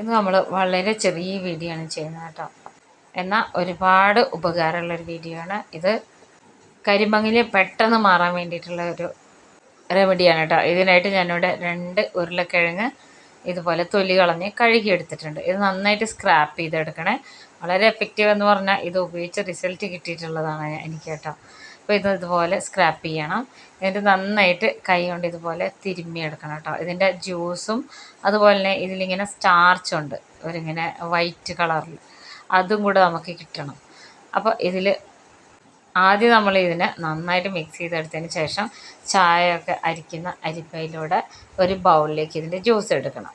ഇത് നമ്മൾ വളരെ ചെറിയ വീഡിയോ ആണ് ചെയ്യുന്നത് കേട്ടോ. എന്നാൽ ഒരുപാട് ഉപകാരമുള്ളൊരു വീഡിയോ ആണ് ഇത്. കരിമങ്ങിൽ പെട്ടെന്ന് മാറാൻ വേണ്ടിയിട്ടുള്ള ഒരു റെമഡിയാണ് കേട്ടോ. ഇതിനായിട്ട് ഞാനിവിടെ രണ്ട് ഉരുളക്കിഴങ്ങ് ഇതുപോലെ തൊലി കളഞ്ഞ് കഴുകിയെടുത്തിട്ടുണ്ട്. ഇത് നന്നായിട്ട് സ്ക്രാപ്പ് ചെയ്തെടുക്കണേ. വളരെ എഫക്റ്റീവ് എന്ന് പറഞ്ഞാൽ ഇത് ഉപയോഗിച്ച് റിസൾട്ട് കിട്ടിയിട്ടുള്ളതാണ് എനിക്ക് കേട്ടോ അപ്പോൾ ഇത് ഇതുപോലെ സ്ക്രാപ്പ് ചെയ്യണം. എന്നിട്ട് നന്നായിട്ട് കൈ കൊണ്ട് ഇതുപോലെ തിരുമ്മി എടുക്കണം കേട്ടോ ഇതിന്റെ ജ്യൂസും അതുപോലെ തന്നെ ഇതിലിങ്ങനെ സ്റ്റാർച്ച് ഉണ്ട്. ഒരിങ്ങനെ വൈറ്റ് കളറിൽ അതും കൂടെ നമുക്ക് കിട്ടണം. അപ്പോൾ ഇതിൽ ആദ്യം നമ്മൾ ഇതിനെ നന്നായിട്ട് മിക്സ് ചെയ്തെടുത്തതിന് ശേഷം ചായയൊക്കെ അരിക്കുന്ന അരിപ്പയിലൂടെ ഒരു ബൗളിലേക്ക് ഇതിന്റെ ജ്യൂസ് എടുക്കണം.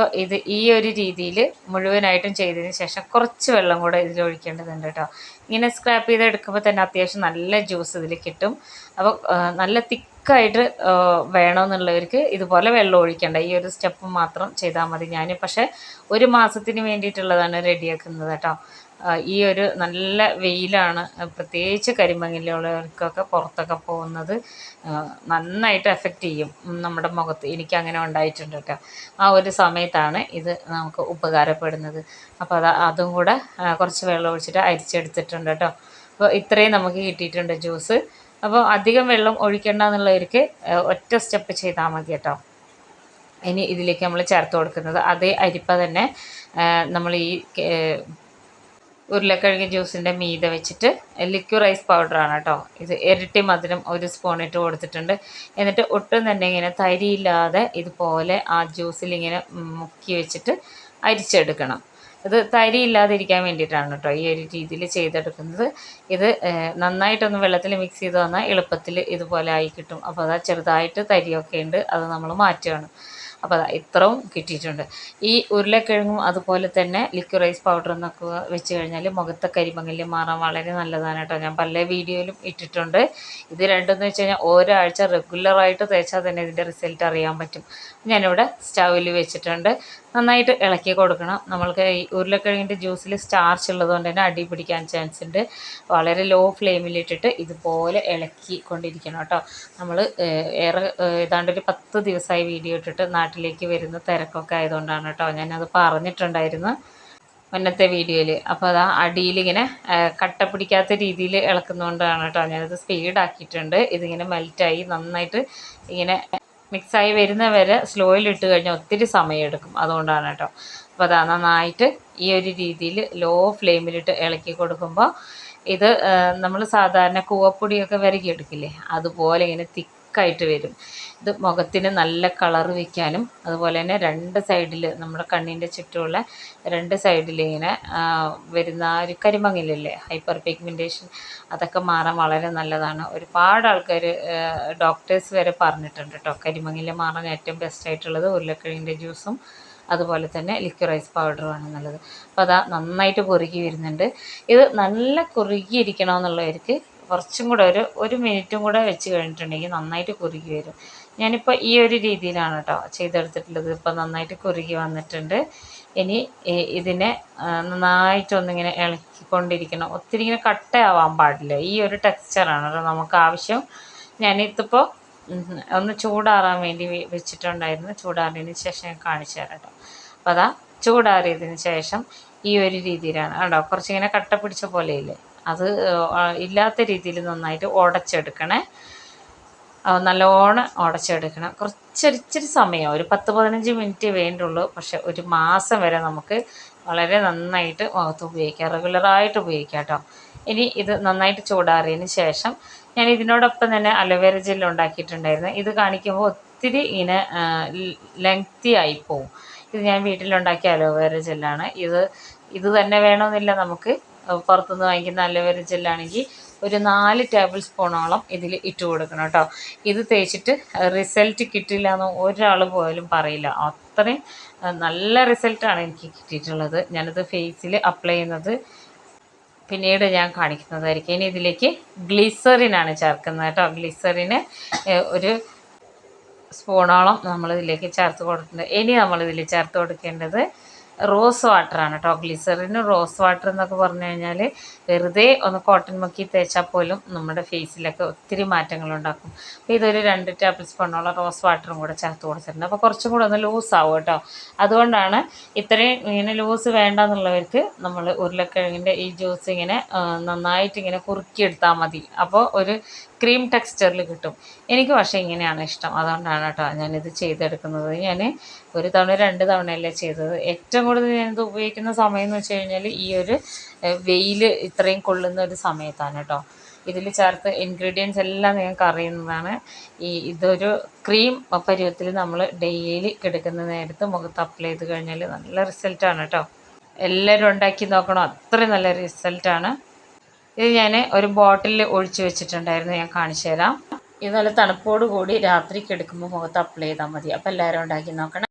അപ്പോൾ ഇത് ഈ ഒരു രീതിയിൽ മുഴുവനായിട്ടും ചെയ്തതിന് ശേഷം കുറച്ച് വെള്ളം കൂടെ ഇതിൽ ഒഴിക്കേണ്ടതുണ്ട് കേട്ടോ. ഇങ്ങനെ സ്ക്രാപ്പ് ചെയ്ത് എടുക്കുമ്പോൾ തന്നെ അത്യാവശ്യം നല്ല ജ്യൂസ് ഇതിൽ കിട്ടും. അപ്പോൾ നല്ല തിക്കായിട്ട് വേണമെന്നുള്ളവർക്ക് ഇതുപോലെ വെള്ളം ഒഴിക്കേണ്ട. ഈ ഒരു സ്റ്റെപ്പ് മാത്രം ചെയ്താൽ മതി ഞാൻ പക്ഷേ ഒരു മാസത്തിന് വേണ്ടിയിട്ടുള്ളതാണ് റെഡിയാക്കുന്നത് കേട്ടോ. ഈ ഒരു നല്ല വെയിലാണ് പ്രത്യേകിച്ച് കരിമങ്ങിലുള്ളവർക്കൊക്കെ പുറത്തൊക്കെ പോകുന്നത് നന്നായിട്ട് എഫക്റ്റ് ചെയ്യും നമ്മുടെ മുഖത്ത്. എനിക്ക് അങ്ങനെ ഉണ്ടായിട്ടുണ്ട് കേട്ടോ. ആ ഒരു സമയത്താണ് ഇത് നമുക്ക് ഉപകാരപ്പെടുന്നത്. അപ്പോൾ അത് അതും കൂടെ കുറച്ച് വെള്ളം ഒഴിച്ചിട്ട് അരിച്ചെടുത്തിട്ടുണ്ട് കേട്ടോ. അപ്പോൾ ഇത്രയും നമുക്ക് കിട്ടിയിട്ടുണ്ട് ജ്യൂസ്. അപ്പോൾ അധികം വെള്ളം ഒഴിക്കേണ്ട എന്നുള്ളവർക്ക് ഒറ്റ സ്റ്റെപ്പ് ചെയ്താൽ മതി കേട്ടോ. ഇനി ഇതിലേക്ക് നമ്മൾ ചേർത്ത് കൊടുക്കുന്നത് അതേ അരിപ്പ തന്നെ നമ്മൾ ഈ ഉരുളക്കിഴങ്ങ് ജ്യൂസിന്റെ മീത വെച്ചിട്ട് ലിക്വിഡ് റൈസ് പൗഡറാണ് കേട്ടോ. ഇത് ഇരട്ടി മധുരം ഒരു സ്പൂൺ ഇട്ട് കൊടുത്തിട്ടുണ്ട്. എന്നിട്ട് ഒട്ടും തന്നെ ഇങ്ങനെ തരിയില്ലാതെ ഇതുപോലെ ആ ജ്യൂസിൽ ഇങ്ങനെ മുക്കി വെച്ചിട്ട് അരിച്ചെടുക്കണം. ഇത് തരി ഇല്ലാതിരിക്കാൻ വേണ്ടിയിട്ടാണ് കേട്ടോ ഈ ഒരു രീതിയിൽ ചെയ്തെടുക്കുന്നത്. ഇത് നന്നായിട്ടൊന്ന് വെള്ളത്തിൽ മിക്സ് ചെയ്ത് വന്നാൽ എളുപ്പത്തിൽ ഇതുപോലെ ആയി കിട്ടും. അപ്പോൾ അതാ ചെറുതായിട്ട് തരിയൊക്കെ ഉണ്ട്. അത് നമ്മൾ മാറ്റുകയാണ്. അപ്പോൾ ഇത്രയും കിട്ടിയിട്ടുണ്ട്. ഈ ഉരുളക്കിഴങ്ങും അതുപോലെ തന്നെ ലിക്വറൈസ് റൈസ് പൗഡർ എന്നൊക്കെ വെച്ച് കഴിഞ്ഞാൽ മുഖത്തെ കരിമങ്ങല്യം മാറാൻ വളരെ നല്ലതാണ് കേട്ടോ. ഞാൻ പല വീഡിയോയിലും ഇട്ടിട്ടുണ്ട്. ഇത് രണ്ടെന്ന് വെച്ച് കഴിഞ്ഞാൽ ഒരാഴ്ച റെഗുലറായിട്ട് തേച്ചാൽ തന്നെ ഇതിന്റെ റിസൾട്ട് അറിയാൻ പറ്റും. ഞാനിവിടെ സ്റ്റൗവിൽ വെച്ചിട്ടുണ്ട്. നന്നായിട്ട് ഇളക്കി കൊടുക്കണം. നമ്മൾക്ക് ഈ ഉരുളക്കിഴങ്ങിന്റെ ജ്യൂസിൽ സ്റ്റാർച്ച് ഉള്ളതുകൊണ്ട് തന്നെ അടി പിടിക്കാൻ ചാൻസ് ഉണ്ട്. വളരെ ലോ ഫ്ലെയിമിലിട്ടിട്ട് ഇതുപോലെ ഇളക്കി കൊണ്ടിരിക്കണം കേട്ടോ. നമ്മൾ ഏറെ ഏതാണ്ട് ഒരു പത്ത് ദിവസമായി വീഡിയോ ഇട്ടിട്ട് നാട്ടിലേക്ക് വരുന്ന തിരക്കൊക്കെ ആയതുകൊണ്ടാണ് കേട്ടോ. ഞാനത് പറഞ്ഞിട്ടുണ്ടായിരുന്നു മുന്നത്തെ വീഡിയോയിൽ അപ്പോൾ അത് അടിയിലിങ്ങനെ കട്ട പിടിക്കാത്ത രീതിയിൽ ഇളക്കുന്നതുകൊണ്ടാണ് കേട്ടോ. ഞാനത് സ്പീഡാക്കിയിട്ടുണ്ട് ഇതിങ്ങനെ മെൽറ്റായി നന്നായിട്ട് ഇങ്ങനെ മിക്സായി വരുന്ന വരെ സ്ലോയിൽ ഇട്ട് കഴിഞ്ഞാൽ ഒത്തിരി സമയമെടുക്കും അതുകൊണ്ടാണ് കേട്ടോ. അപ്പോൾ അതാ നന്നായിട്ട് ഈ ഒരു രീതിയിൽ ലോ ഫ്ലെയിമിലിട്ട് ഇളക്കി കൊടുക്കുമ്പോൾ ഇത് നമ്മൾ സാധാരണ കൂവപ്പൊടിയൊക്കെ വരകിയെടുക്കില്ലേ അതുപോലെ ഇങ്ങനെ തിക്കായിട്ട് വരും. ഇത് മുഖത്തിന് നല്ല കളർ വയ്ക്കാനും അതുപോലെ തന്നെ രണ്ട് സൈഡിൽ നമ്മുടെ കണ്ണിന്റെ ചുറ്റുമുള്ള രണ്ട് സൈഡിൽ ഇങ്ങനെ വരുന്ന ഒരു കരിമങ്ങിലല്ലേ ഹൈപ്പർ പിഗ്മെന്റേഷൻ അതൊക്കെ മാറാൻ വളരെ നല്ലതാണ്. ഒരുപാട് ആൾക്കാർ ഡോക്ടേഴ്സ് വരെ പറഞ്ഞിട്ടുണ്ട് കേട്ടോ കരിമങ്ങിൽ മാറാൻ ഏറ്റവും ബെസ്റ്റ് ആയിട്ടുള്ളത് ഉരുളക്കിഴങ്ങിന്റെ ജ്യൂസും അതുപോലെ തന്നെ ലിക്വറൈസ് പൗഡറുമാണ് നല്ലത്. അപ്പോൾ അതാ നന്നായിട്ട് കുറുകി വരുന്നുണ്ട്. ഇത് നല്ല കുറുകിയിരിക്കണമെന്നുള്ളവർക്ക് കുറച്ചും കൂടെ ഒരു ഒരു മിനിറ്റും കൂടെ വെച്ച് കഴിഞ്ഞിട്ടുണ്ടെങ്കിൽ നന്നായിട്ട് കുറുകി വരും. ഞാനിപ്പോൾ ഈ ഒരു രീതിയിലാണ് കേട്ടോ ചെയ്തെടുത്തിട്ടുള്ളത്. ഇപ്പോൾ നന്നായിട്ട് കുറുകി വന്നിട്ടുണ്ട്. ഇനി ഇതിനെ നന്നായിട്ടൊന്നിങ്ങനെ ഇളക്കിക്കൊണ്ടിരിക്കണം. ഒത്തിരി ഇങ്ങനെ കട്ടയാവാൻ പാടില്ല. ഈ ഒരു ടെക്സ്ചറാണ് കേട്ടോ നമുക്ക് ആവശ്യം. ഞാനിതിപ്പോൾ ഒന്ന് ചൂടാറാൻ വേണ്ടി വെച്ചിട്ടുണ്ടായിരുന്നു. ചൂടാറിയതിന് ശേഷം ഞാൻ കാണിച്ചു തരാം കേട്ടോ അപ്പോൾ അതാ ചൂടാറിയതിന് ശേഷം ഈ ഒരു രീതിയിലാണ്. കേട്ടോ കുറച്ചിങ്ങനെ കട്ട പിടിച്ച പോലെയില്ലേ? അത് ഇല്ലാത്ത രീതിയിൽ നന്നായിട്ട് ഉടച്ചെടുക്കണേ. നല്ലോണം ഉടച്ചെടുക്കണം. കുറച്ചൊരിച്ചിരി സമയം ഒരു പത്ത് പതിനഞ്ച് മിനിറ്റ് വേണ്ടുള്ളൂ. പക്ഷെ ഒരു മാസം വരെ നമുക്ക് വളരെ നന്നായിട്ട് മുഖത്ത് ഉപയോഗിക്കാം. റെഗുലറായിട്ട് ഉപയോഗിക്കാം കേട്ടോ. ഇനി ഇത് നന്നായിട്ട് ചൂടാറിയതിന് ശേഷം ഞാൻ ഇതിനോടൊപ്പം തന്നെ അലോവേര ജെൽ ഉണ്ടാക്കിയിട്ടുണ്ടായിരുന്നു. ഇത് കാണിക്കുമ്പോൾ ഒത്തിരി ഇങ്ങനെ ലെങ്തി ആയി പോവും. ഇത് ഞാൻ വീട്ടിലുണ്ടാക്കിയ അലോവേര ജെല്ലാണ്. ഇത് ഇത് തന്നെ വേണമെന്നില്ല നമുക്ക് പുറത്തുനിന്ന് വാങ്ങിക്കുന്ന അലോവേര ജെല്ലാണെങ്കിൽ ഒരു നാല് ടേബിൾ സ്പൂണോളം ഇതിൽ ഇട്ട് കൊടുക്കണം കേട്ടോ. ഇത് തേച്ചിട്ട് റിസൾട്ട് കിട്ടില്ല എന്ന് ഒരാൾ പോലും പറയില്ല. അത്രയും നല്ല റിസൾട്ടാണ് എനിക്ക് കിട്ടിയിട്ടുള്ളത്. ഞാനത് ഫേസിൽ അപ്ലൈ ചെയ്യുന്നത്. പിന്നീട് ഞാൻ കാണിക്കുന്നതായിരിക്കും. ഇനി ഇതിലേക്ക് ഗ്ലിസറിനാണ് ചേർക്കുന്നത് കേട്ടോ. ഗ്ലിസറിന് ഒരു സ്പൂണോളം നമ്മൾ ഇതിലേക്ക് ചേർത്ത് കൊടുക്കുന്നത് ഇനി നമ്മൾ ചേർത്ത് കൊടുക്കേണ്ടത് റോസ് വാട്ടറാണ് കേട്ടോ ഗ്ലിസറിന് റോസ് വാട്ടർ എന്നൊക്കെ പറഞ്ഞു കഴിഞ്ഞാൽ വെറുതെ ഒന്ന് കോട്ടൺ മുക്കി തേച്ചാൽ പോലും നമ്മുടെ ഫേസിലൊക്കെ ഒത്തിരി മാറ്റങ്ങൾ ഉണ്ടാക്കും. അപ്പോൾ ഇതൊരു രണ്ട് ടേബിൾ സ്പൂണോളം റോസ് വാട്ടറും കൂടെ ചേർത്ത് കൊടുത്തിട്ടുണ്ട്. അപ്പോൾ കുറച്ചും കൂടെ ഒന്ന് ലൂസ് ആവും കേട്ടോ. അതുകൊണ്ടാണ് ഇത്രയും ഇങ്ങനെ ലൂസ് വേണ്ട എന്നുള്ളവർക്ക് നമ്മൾ ഉരുളക്കിഴങ്ങിന്റെ ഈ ജ്യൂസ് ഇങ്ങനെ നന്നായിട്ട് ഇങ്ങനെ കുറുക്കിയെടുത്താൽ മതി. അപ്പോൾ ഒരു ക്രീം ടെക്സ്ചറിൽ കിട്ടും. എനിക്ക് പക്ഷേ ഇങ്ങനെയാണ് ഇഷ്ടം. അതുകൊണ്ടാണ് കേട്ടോ ഞാനിത് ചെയ്തെടുക്കുന്നത്. ഞാൻ ഒരു തവണ രണ്ട് തവണയല്ലേ ചെയ്തത്. ഏറ്റവും കൂടുതൽ ഞാനിത് ഉപയോഗിക്കുന്ന സമയം എന്ന് വെച്ച് കഴിഞ്ഞാൽ ഈ ഒരു വെയിൽ ഇത്രയും കൊള്ളുന്ന ഒരു സമയത്താണ് കേട്ടോ. ഇതിൽ ചേർത്ത് ഇൻഗ്രീഡിയൻസ് എല്ലാം നിങ്ങൾക്ക് അറിയുന്നതാണ് ഈ ഇതൊരു ക്രീം പരുവത്തിൽ നമ്മൾ ഡെയിലി കിടക്കുന്ന നേരത്ത് മുഖത്ത് അപ്ലൈ ചെയ്ത് കഴിഞ്ഞാൽ നല്ല റിസൾട്ടാണ് കേട്ടോ. എല്ലാവരും ഉണ്ടാക്കി നോക്കണം? അത്രയും നല്ല റിസൾട്ടാണ് ഇത് ഞാൻ ഒരു ബോട്ടിലിൽ ഒഴിച്ച് വെച്ചിട്ടുണ്ടായിരുന്നു ഞാൻ കാണിച്ചു തരാം. ഇത് നല്ല തണുപ്പോട് കൂടി രാത്രി കിടക്കുമ്പോൾ മുഖത്ത് അപ്ലൈ ചെയ്താൽ മതി. അപ്പോൾ എല്ലാവരും ഉണ്ടാക്കി നോക്കണം.